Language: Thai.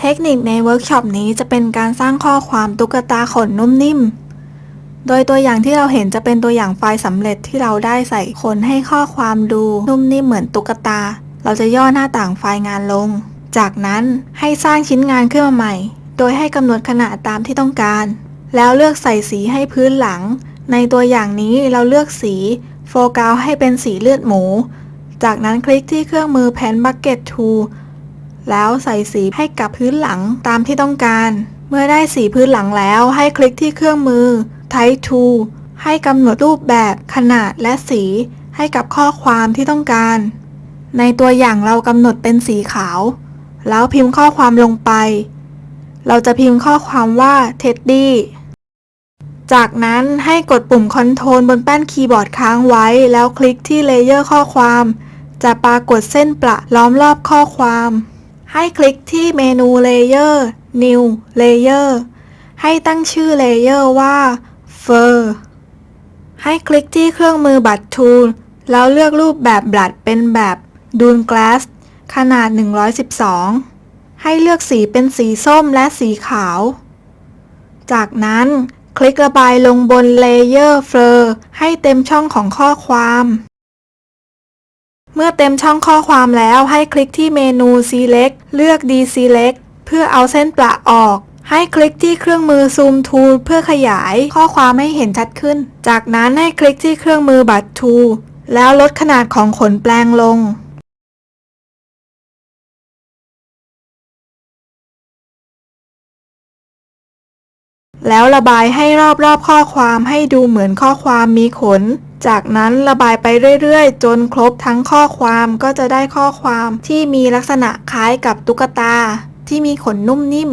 เทคนิคในเวิร์กช็อปนี้จะเป็นการสร้างข้อความตุ๊กตาขนนุ่มนิ่ม โดยตัวอย่างที่เราเห็นจะเป็นตัวอย่างไฟล์สำเร็จที่เราได้ใส่ขนให้ข้อความดูนุ่มนิ่มเหมือนตุ๊กตา เราจะย่อหน้าต่างไฟล์งานลง จากนั้นให้สร้างชิ้นงานขึ้นมาใหม่ โดยให้กำหนดขนาดตามที่ต้องการ แล้วเลือกใส่สีให้พื้นหลัง ในตัวอย่างนี้เราเลือกสีโฟกัสให้เป็นสีเลือดหมู จากนั้นคลิกที่เครื่องมือ Pen Bucket Tool แล้วใส่สีให้กับพื้นหลังตามที่ต้องการ เมื่อได้สีพื้นหลังแล้วให้คลิกที่เครื่องมือ Type Tool ให้กำหนดรูปแบบขนาดและสีให้กับข้อความที่ต้องการ ในตัวอย่างเรากำหนดเป็นสีขาว แล้วพิมพ์ข้อความลงไป เราจะพิมพ์ข้อความว่า Teddy จากนั้นให้กดปุ่ม Ctrl บนแป้นคีย์บอร์ดค้างไว้ แล้วคลิกที่เลเยอร์ข้อความ จะปรากฏเส้นประล้อมรอบข้อความ ให้คลิกที่เมนู Layer New Layer ให้ตั้งชื่อเลเยอร์ว่า Fur ให้คลิกที่เครื่องมือบัตร Tool แล้วเลือกรูปแบบบัตรเป็นแบบ Dune Glass ขนาด 112 ให้เลือกสีเป็นสีส้มและสีขาว จากนั้นคลิกระบายลงบนเลเยอร์เฟอร์ให้เต็มช่องของข้อความ เมื่อเต็มช่องข้อความแล้วให้คลิกที่เมนู Select เลือก Deselect เพื่อเอาเส้นประออก ให้คลิกที่เครื่องมือ Zoom Tool เพื่อขยายข้อความให้เห็นชัดขึ้น จากนั้นให้คลิกที่เครื่องมือบัตร Tool แล้วลดขนาดของขนแปลงลงแล้วระบายให้รอบๆข้อความให้ดูเหมือนข้อความมีขน จากนั้นระบายไปเรื่อยๆ จนครบทั้งข้อความก็จะได้ข้อความที่มีลักษณะคล้ายกับตุ๊กตาที่มีขนนุ่มนิ่ม